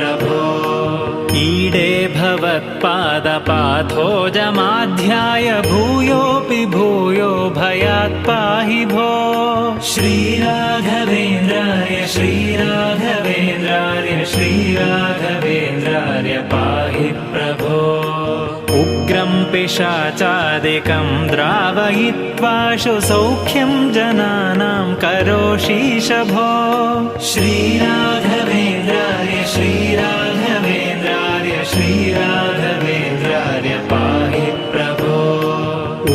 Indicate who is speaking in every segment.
Speaker 1: प्रभो। ईडे भवत्पादपाथोजमाध्याय भूयोऽपि भूयो भयात् पाहि भो। श्रीराघवेन्द्राय श्रीराघवेन्द्राय श्रीराघवेन्द्राय पाहि प्रभो पिशाचादिकं द्रावयित्वाशु सौख्यं जनानां करोषीश भो श्रीराघवेन्द्राय श्रीराघवेन्द्राय श्रीराघवेन्द्राय पाहि प्रभो।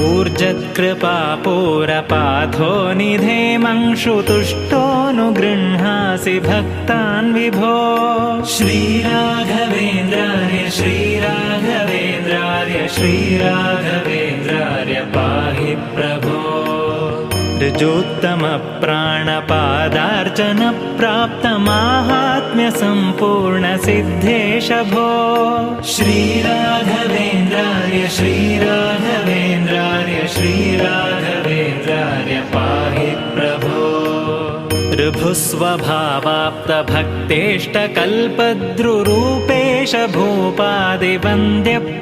Speaker 1: ऊर्जत्कृपापूरपाथो निधेमंशुतुष्टोऽनुगृह्णासि भक्तान् विभो। श्रीराघवेन्द्राय श्रीराघवेन्द्राय पाहि प्रभो। ऋजोत्तमप्राणपादार्चनप्राप्तमाहात्म्यसम्पूर्णसिद्धेश भो श्रीराघवेन्द्राय श्रीराघवेन्द्राय श्रीराघवेन्द्राय पाहि प्रभो। ऋभुस्वभावाप्तभक्तेष्टकल्पद्रुरूपेश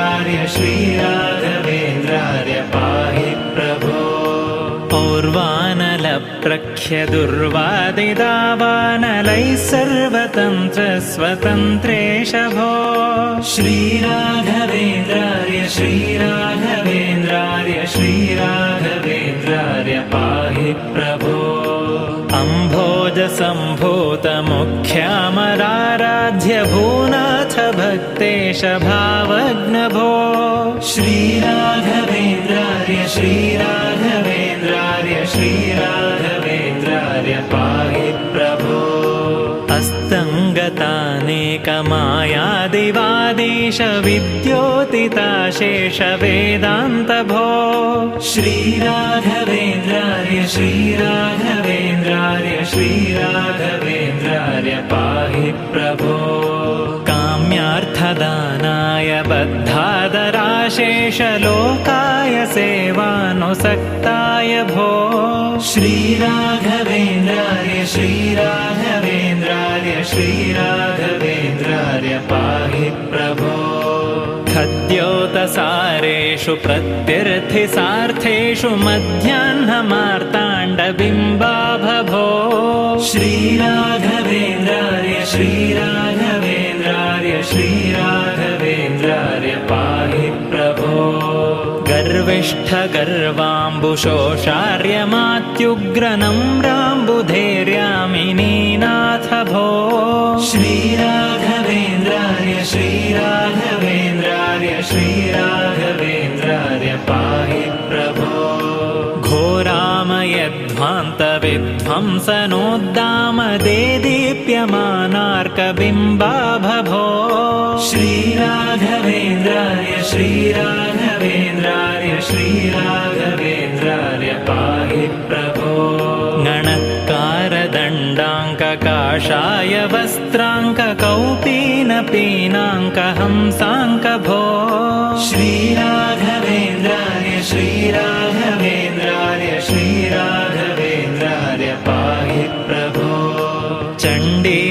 Speaker 1: श्रीराघवेन्द्राय श्रीराघवेन्द्राय पाहि प्रभो और्वानलप्रख्यदुर्वादिदावानलैः सर्वतन्त्रस्वतन्त्रेश भो श्रीराघवेन्द्राय श्रीराघवेन्द्राय श्रीराघवेन्द्राय पाहि प्रभो अम्भोजसम्भूतमुख्यामराराध्य भूनाथ भक्तेश भावग्नभो। श्रीराघवेन्द्राय श्रीराघवेन्द्राय श्रीराघवेन्द्राय पाहि प्रभो। अस्तङ्गतानेकमायादिवादीश विद्योतिताशेष वेदान्तभो श्रीराघवेन्द्राय बद्धादराशेषलोकाय सेवानुसक्ताय भो। श्रीराघवेन्द्रार्य श्रीराघवेन्द्रार्य श्रीराघवेन्द्रार्य पाहि प्रभो। खद्योतसारेषु प्रत्यर्थिसार्थेषु मध्याह्नमार्ताण्डबिम्बाभभो। श्रीराघवेन्द्रार्य श्रीराघवेन्द्रार्य गर्विष्ठगर्वाम्बुशोषार्यमात्युग्रनम्राम्बुधैर्यामिनीनाथ भो श्रीराघवेन्द्रार्य श्रीराघवेन्द्रार्य श्रीराघवेन्द्रार्य पाहि प्रभो। घोरामयध्वान्तविध्वंसनोद्दामदेदीप्यमानार्कबिम्बाभभो श्रीराघवेन्द्रार्य श्रीराघवेन्द्रार्य श्रीराघवेन्द्रार्य पाहि प्रभो। गणत्कारदण्डाङ्ककाषाय वस्त्राङ्ककौपीनपीनाङ्कहंसाङ्कभो। श्रीराघवेन्द्रार्य श्रीराघवेन्द्रार्य श्रीराघवेन्द्रार्य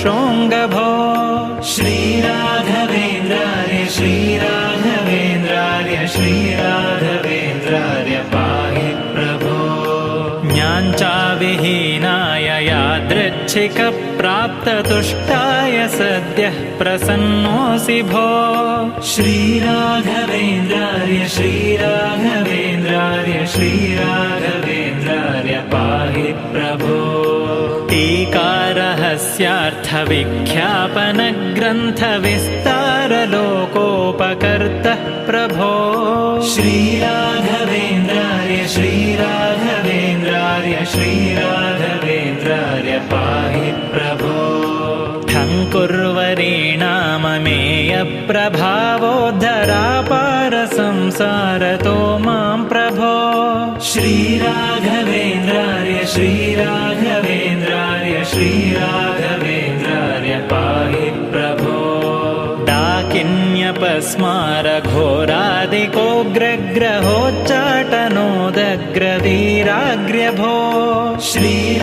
Speaker 1: समारूढमारूढवक्षोऽङ्गभो श्रीराघवेन्द्रार्य श्रीराघवेन्द्रार्य श्रीराघवेन्द्रार्य पाहि प्रभो। ज्ञाञ्चाविहीनाय यादृच्छिकप्राप्ततुष्टाय सद्यः प्रसन्नोऽसि भो। श्रीराघवेन्द्रार्य श्रीराघवेन्द्रार्य श्रीराघवेन्द्रार्य टीकारहस्यार्थविख्यापनग्रन्थविस्तारलोकोपकर्तः प्रभो। श्रीराघवेन्द्रार्य श्रीराघवेन्द्रार्य श्रीराघवेन्द्रार्य पाहि प्रभो। ठङ्कुर्वरीणाममेयप्रभावोद्धरापारसंसारतो मां प्रभो। श्रीराघवेन्द्रार्य श्रीराघवेन्द्रार्य श्रीराघवेन्द्रार्य डाकिन्यपस्मारघोरादिकोग्रग्रहोच्चाटनोदग्रवीराग्र्यभो श्री